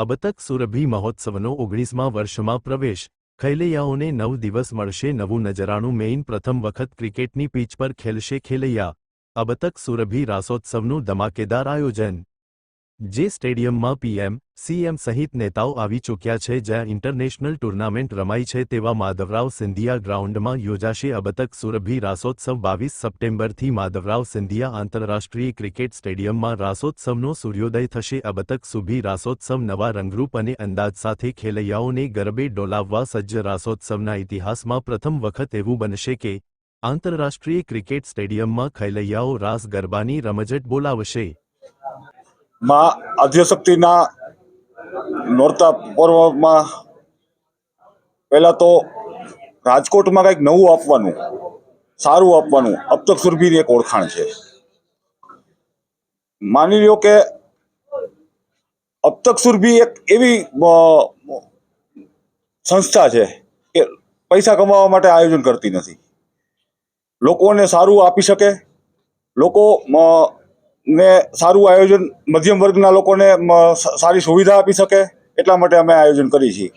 અબતક સુરભી મહોત્સવનો ઓગણીસમાં વર્ષમાં પ્રવેશ. ખેલૈયાઓને નવ દિવસ મળશે નવું નજરાણું મેઇન પ્રથમ વખત ક્રિકેટની પીચ પર ખેલશે ખેલૈયા. અબતક સુરભી રાસોત્સવનું ધમાકેદાર આયોજન. જે સ્ટેડિયમમાં પીએમ સીએમ સહિત નેતાઓ આવી ચૂક્યા છે જ્યાં ઇન્ટરનેશનલ ટુર્નામેન્ટ રમાઈ છે તેવા માધવરાવ સિંધિયા ગ્રાઉન્ડમાં યોજાશે અબતક સુરભી રાસોત્સવ બાવીસ સપ્ટેમ્બરથી માધવરાવ સિંધિયા આંતરરાષ્ટ્રીય ક્રિકેટ સ્ટેડિયમમાં રાસોત્સવનો સૂર્યોદય થશે. અબતક સુભી રાસોત્સવ નવા રંગરૂપ અને અંદાજ સાથે ખેલૈયાઓને ગરબે ડોલાવવા સજ્જ રાસોત્સવના ઇતિહાસમાં પ્રથમ વખત એવું બનશે કે આંતરરાષ્ટ્રીય ક્રિકેટ સ્ટેડિયમમાં ખેલૈયાઓ રાસ ગરબાની રમઝટ બોલાવશે. માં આદ્યશક્તિના નોરતા પર્વમાં પહેલાં તો રાજકોટમાં કંઈક નવું આપવાનું, સારું આપવાનું અબતક સુરભીની એક ઓળખાણ છે. માની લ્યો કે અબતક સુરભી એક એવી સંસ્થા છે કે પૈસા કમાવા માટે આયોજન કરતી નથી. લોકોને સારું આપી શકે, લોકો ને સારું આયોજન મધ્યમ વર્ગના લોકોને સારી સુવિધા આપી શકે એટલા માટે અમે આયોજન કરીએ છીએ.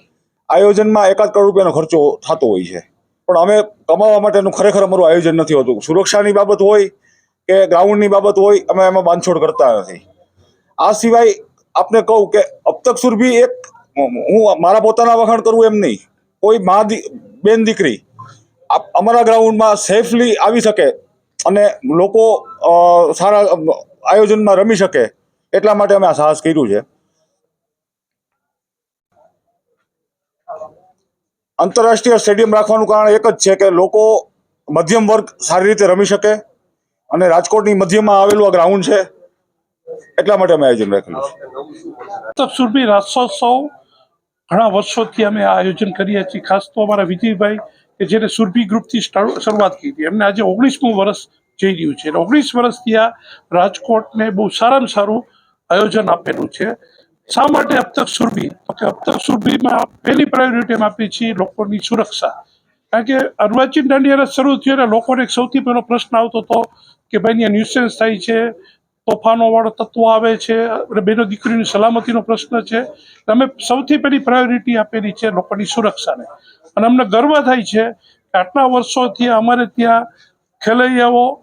આયોજનમાં એકાદ કરોડ રૂપિયાનો ખર્ચો થતો હોય છે. પણ અમે કમાવા માટેનું ખરેખર અમારું આયોજન નથી હોતું. સુરક્ષાની બાબત હોય કે ગ્રાઉન્ડની બાબત હોય, અમે એમાં બાંધછોડ કરતા નથી. આ સિવાય આપને કહું કે અબતક સુરભી એક, હું મારા પોતાના વખાણ કરું એમ નહીં. કોઈ મા બેન દીકરી અમારા ગ્રાઉન્ડમાં સેફલી આવી શકે અને લોકો સારા આયોજનમાં રમી શકે એટલા માટે અમે આ સાહસ કર્યું છે. આંતરરાષ્ટ્રીય સ્ટેડિયમ રાખવાનું કારણ એક જ છે કે લોકો મધ્યમ વર્ગ સારી રીતે રમી શકે અને રાજકોટની મધ્યમાં આવેલું આ ગ્રાઉન્ડ છે એટલા માટે અમે આયોજન રાખેલું છે. સુરભી રાસોત્સવ ઘણા વર્ષોથી અમે આ આયોજન કરીએ છીએ, ખાસ તો અમારા વિજયભાઈ કે જેને સુરભી ગ્રુપથી શરૂઆત કરી હતી. એમને આજે ઓગણીસમું વર્ષ જઈ રહ્યું છે ઓગણીસ વર્ષથી આ રાજકોટને બહુ સારામાં સારું આયોજન આપેલું છે. શા માટે અબતક સુરભી? તો કે અબતક સુરભીમાં પહેલી પ્રાયોરિટી અમે આપીએ છીએ લોકોની સુરક્ષા. કારણ કે અર્વાચીન દાંડિયાને શરૂ થયો અને લોકોને સૌથી પહેલો પ્રશ્ન આવતો હતો કે ભાઈ અહીંયા ન્યુસેન્સ થાય છે, તોફાનો વાળો તત્વો આવે છે, અને બેનો દીકરીની સલામતીનો પ્રશ્ન છે. અમે સૌથી પહેલી પ્રાયોરિટી આપેલી છે લોકોની સુરક્ષાને. અને અમને ગર્વ થાય છે કે આટલા વર્ષોથી અમારે ત્યાં ખેલૈયાઓ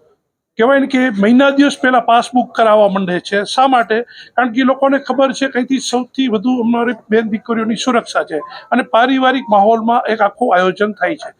કહેવાય ને કે મહિના દિવસ પહેલાં પાસબુક કરાવવા માંડે છે. શા માટે? કારણ કે એ લોકોને ખબર છે કંઈથી સૌથી વધુ અમારી બેન દીકરીઓની સુરક્ષા છે અને પારિવારિક માહોલમાં એક આખું આયોજન થાય છે.